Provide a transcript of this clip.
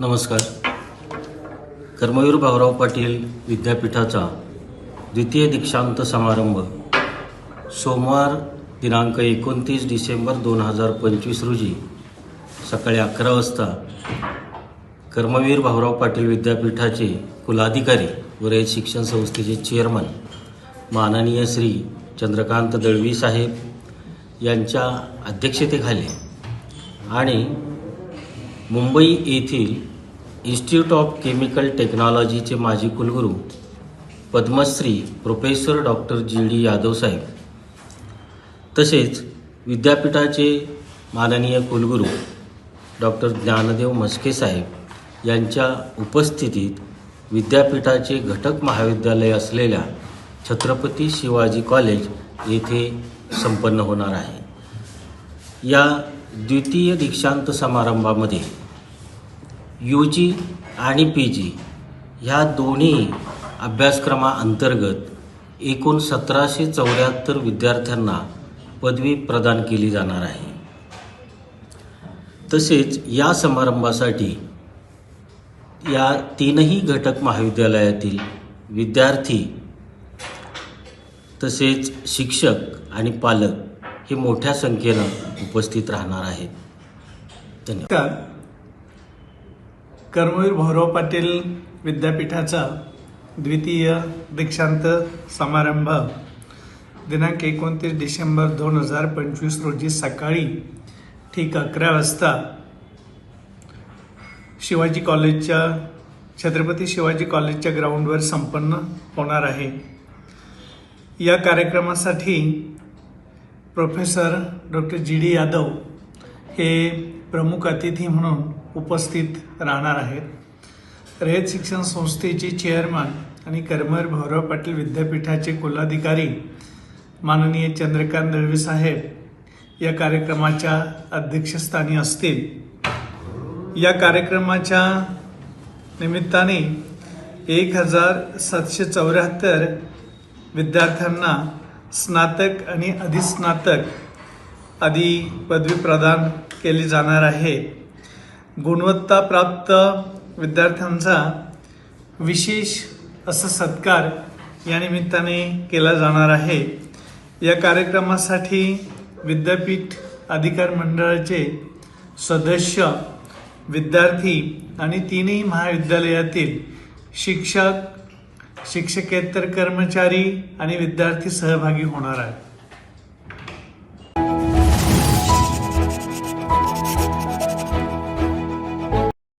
नमस्कार. कर्मवीर भाऊराव पाटील विद्यापीठाचा द्वितीय दीक्षांत समारंभ सोमवार दिनांक एकोणतीस डिसेंबर दोन हजार पंचवीस रोजी सकाळी अकरा वाजता कर्मवीर भाऊराव पाटील विद्यापीठाचे कुलाधिकारी व रयत शिक्षण संस्थेचे चेअरमन माननीय श्री चंद्रकांत दळवी साहेब यांच्या अध्यक्षतेखाली आणि मुंबई येथील इन्स्टिट्यूट ऑफ केमिकल टेक्नॉलॉजीचे माजी कुलगुरू Padmashri professor doctor G D Yadav साहेब तसेच विद्यापीठाचे माननीय कुलगुरू डॉक्टर ज्ञानदेव म्हस्के साहेब यांच्या उपस्थितीत विद्यापीठाचे घटक महाविद्यालय असलेल्या छत्रपती शिवाजी कॉलेज येथे संपन्न होणार आहे. या द्वितीय दीक्षांत समारंभामध्ये यू जी आणि पी जी ह्या दोन्ही अभ्यासक्रमाअंतर्गत एकूण सतराशे चौऱ्याहत्तर विद्यार्थ्यांना पदवी प्रदान केली जाणार आहे. तसेच या समारंभासाठी या तीनही घटक महाविद्यालयातील विद्यार्थी तसेच शिक्षक आणि पालक हे मोठ्या संख्येनं उपस्थित राहणार आहेत. धन्यवाद. कर्मवीर भाऊराव पाटील विद्यापीठाचा द्वितीय दीक्षांत समारंभ. दिनांक एकोणतीस डिसेंबर दोन हजार पंचवीस रोजी सकाळी ठीक अकरा वाजता शिवाजी कॉलेजच्या छत्रपती शिवाजी कॉलेजच्या ग्राउंडवर संपन्न होणार आहे. या कार्यक्रमासाठी professor doctor G D Yadav हे प्रमुख अतिथी म्हणून उपस्थित राहणार आहेत. रयत शिक्षण संस्थेचे चेअरमन आणि करमर भाऊराव पाटील विद्यापीठाचे कुलाधिकारी माननीय चंद्रकांत दळवी साहेब या कार्यक्रमाच्या अध्यक्षस्थानी असतील. या कार्यक्रमाच्या निमित्ताने एक हजार सातशे चौऱ्याहत्तर विद्यार्थ्यांना स्नातक आणि अधिस्नातक आदी पदवी प्रदान केली जाणार आहे. गुणवत्ताप्राप्त विद्यार्थ्यांचा विशेष असा सत्कार या निमित्ताने केला जाणार आहे. या कार्यक्रमासाठी विद्यापीठ अधिकार मंडळाचे सदस्य विद्यार्थी आणि तीनही महाविद्यालयातील शिक्षक शिक्षकेतर कर्मचारी आणि विद्यार्थी सहभागी होणार आहेत.